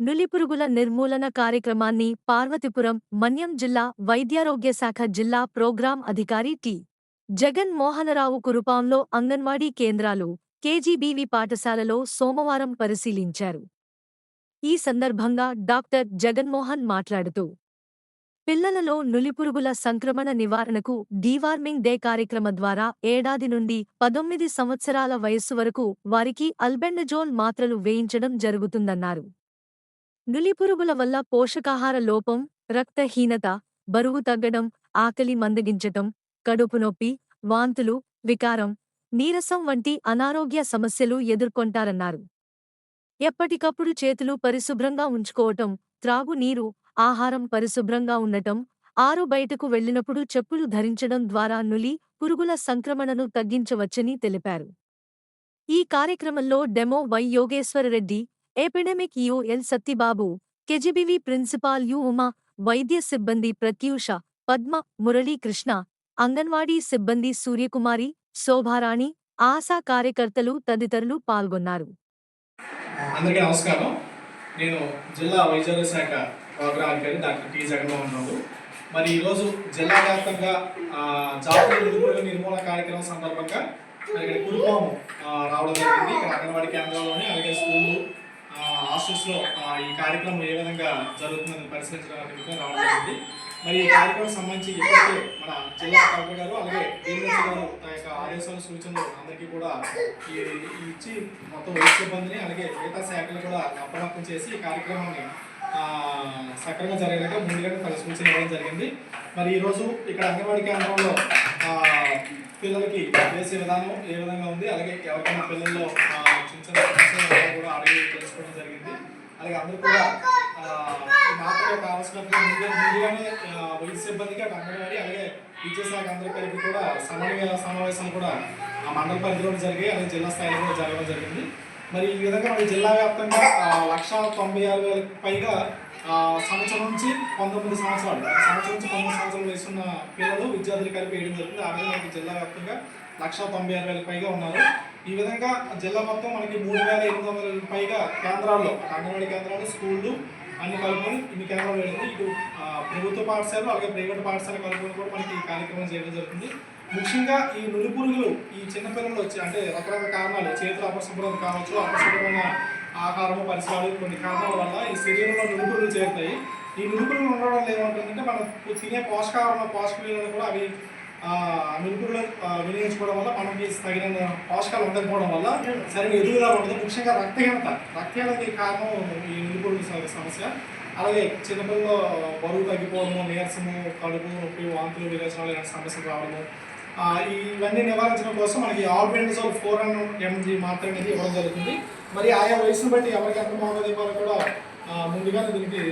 నులిపురుగుల నిర్మూలన కార్యక్రమాన్ని పార్వతీపురం మన్యం జిల్లా వైద్యారోగ్య శాఖ జిల్లా ప్రోగ్రాం అధికారి టి. జగన్ మోహనరావు కురుపాంలో అంగన్వాడీ కేంద్రాలు కేజీబీవి పాఠశాలలో సోమవారం పరిశీలించారు. ఈ సందర్భంగా డాక్టర్ జగన్మోహన్ మాట్లాడుతూ పిల్లలలో నులిపురుగుల సంక్రమణ నివారణకు డీవార్మింగ్ డే కార్యక్రమ ద్వారా ఏడాది నుండి పదొమ్మిది సంవత్సరాల వయస్సు వరకు వారికి అల్బెండజోల్ మాత్రలు వేయించడం జరుగుతుందన్నారు. నులిపురుగుల వల్ల పోషకాహార లోపం రక్తహీనత బరువు తగ్గడం ఆకలి మందగించటం కడుపు నొప్పి వాంతులు వికారం నీరసం వంటి అనారోగ్య సమస్యలు ఎదుర్కొంటారన్నారు. ఎప్పటికప్పుడు చేతులు పరిశుభ్రంగా ఉంచుకోవటం త్రాగునీరు ఆహారం పరిశుభ్రంగా ఉండటం ఆరు బయటకు వెళ్ళినప్పుడు చెప్పులు ధరించడం ద్వారా నులి పురుగుల సంక్రమణను తగ్గించవచ్చని తెలిపారు. ఈ కార్యక్రమంలో DEMO Y Yogeswarareddy epidemic U L Sattibabu KGBV principal U Uma వైద్య సిబ్బంది ప్రత్యూష పద్మ మురళీకృష్ణ అంగన్వాడీ సిబ్బంది సూర్యకుమారి శోభారాణి ఆశా కార్యకర్తలు తదితరులు పాల్గొన్నారు అందరికీ నమస్కారం. నేను జిల్లా వైద్యారోగ్య శాఖ program doctor T Jaganmohan Rao. మరి ఈరోజు జిల్లా వ్యాప్తంగా జాతీయ నిరుపురుగు నిర్మూలన కార్యక్రమం సందర్భంగా ఇక్కడ కుటుంబం రావడం జరిగింది. ఇక్కడ అంగన్వాడీ కేంద్రాల్లోని అలాగే స్కూళ్ళు హాస్టల్స్లో ఈ కార్యక్రమం ఏ విధంగా జరుగుతుందని పరిశీలించడానికి రావడం జరిగింది. మరి ఈ కార్యక్రమం సంబంధించి ఇప్పటికే మన జిల్లా కలెక్టర్ గారు అలాగే డిఎంఎస్ గారు తన యొక్క ఆదేశాలు సూచనలు అందరికీ కూడా ఈ ఇచ్చి మొత్తం వైద్య సిబ్బందిని అలాగే మిగతా శాఖలు కూడా అప్రమత్తం చేసి ఈ కార్యక్రమాన్ని సక్రమంగా జరిగేలాగా ముందుగానే తన సూచన ఇవ్వడం జరిగింది. మరి ఈరోజు ఇక్కడ అంగన్వాడీ కేంద్రంలో పిల్లలకి వేసే విధానం ఏ విధంగా ఉంది? అలాగే ఎవరికైనా పిల్లల్లో చిన్న చిన్న సమస్యలు కూడా అడిగి అలాగే అందరూ కూడా ఆ, మాత్రమే కావాల్సిన ముందుగానే వైద్య సిబ్బందికి అటు అంగన్వాడీ అలాగే విద్యాశాఖ అందరూ కలిపి కూడా సమన్వయ సమావేశాలు కూడా ఆ మండల పరిధిలో జరిగాయి. అలాగే జిల్లా స్థాయిలో కూడా జరగడం జరిగింది. మరి ఈ విధంగా మన జిల్లా వ్యాప్తంగా లక్ష తొంభై ఆరు వేలకు పైగా సంవత్సరం నుంచి పంతొమ్మిది సంవత్సరాలు సంవత్సరం నుంచి పంతొమ్మిది సంవత్సరాలు వయసున్న పిల్లలు విద్యార్థులు కలిపి వేయడం జరుగుతుంది ఆ విధంగా మనకి జిల్లా వ్యాప్తంగా లక్ష తొంభై ఆరు వేల పైగా ఉన్నారు. ఈ విధంగా జిల్లా మొత్తం మనకి మూడు వేల ఎనిమిది వందల పైగా కేంద్రాల్లో అంగన్వాడీ కేంద్రాలు స్కూళ్ళు అన్ని కలుపుకొని ఇన్ని కేంద్రాలు వెళ్ళింది ఇటు ప్రభుత్వ పాఠశాలలు అలాగే ప్రైవేట్ పాఠశాల కలుపుకొని కూడా మనకి ఈ కార్యక్రమం చేయడం జరుగుతుంది. ముఖ్యంగా ఈ నులి పురుగులు ఈ చిన్నపిల్లలు వచ్చి అంటే రకరకాల కారణాలు చేతులు అపశుభ్రత కావచ్చు అపశుభ్రమైన ఆహారము పరిసరాలు కొన్ని కారణాల వల్ల ఈ శరీరంలో నురుపులు చేరుతాయి. ఈ నురుపులు ఉండడం వల్ల ఏమంటుందంటే మనం తినే పోషకాహారంలో పోషక విలువలు కూడా అవి నురుపులు వినియోగించుకోవడం వల్ల మనకి తగిన పోషకాలు ఉండకపోవడం వల్ల సరైన ఎదుగుదల ఉండదు. ముఖ్యంగా రక్తహీనత. రక్తహీనతకి కారణం ఈ నురుపుల సమస్య. అలాగే చిన్నపిల్లలు బరువు తగ్గిపోవడము నీరసము కడుపు నొప్పి వాంతులు విరేచనాలు ఇలాంటి సమస్యలు రావడము ఇవన్నీ నివారించడం కోసం మనకి ఆల్బెండజోల్ ఫోర్ హండ్రెడ్ ఎంజీ మాత్రమే అనేది ఇవ్వడం జరుగుతుంది. మరి ఆయా వయసును బట్టి ఎవరికి ఎంత మోహన్ ఇవ్వాలో కూడా ముందుగానే దీనికి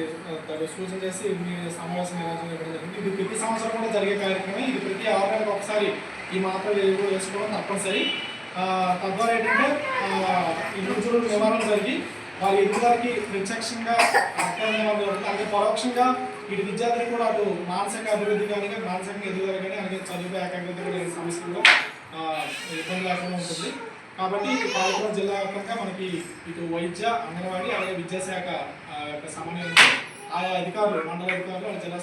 సూచన చేసి మీ సమావేశం నిర్వహించడం ఇవ్వడం జరిగింది ఇది ప్రతి సంవత్సరం కూడా జరిగే కార్యక్రమం ఇది ప్రతి ఆరు నెలలకు ఒకసారి ఈ మాత్రలు ఎదురు వేసుకోవడం తప్పనిసరి. తద్వారా ఏంటంటే ఆ, ఈ నివారణ జరిగి వారి ఎదుగుదలకి ప్రత్యక్షంగా అలాగే పరోక్షంగా ఇటు విద్యార్థులు కూడా అటు మానసిక అభివృద్ధి కానీ మానసికంగా ఎదుగుదల కానీ అలాగే చదువు ఏకాగ్రత కూడా ఈ సమస్యలు ఇబ్బంది లేకుండా ఉంటుంది. కాబట్టి పాలకొండ జిల్లా వ్యాప్తంగా మనకి ఇటు వైద్య అంగన్వాడీ అలాగే విద్యాశాఖ యొక్క సమన్వయంతో ఆయా అధికారులు మండల అధికారులు జిల్లా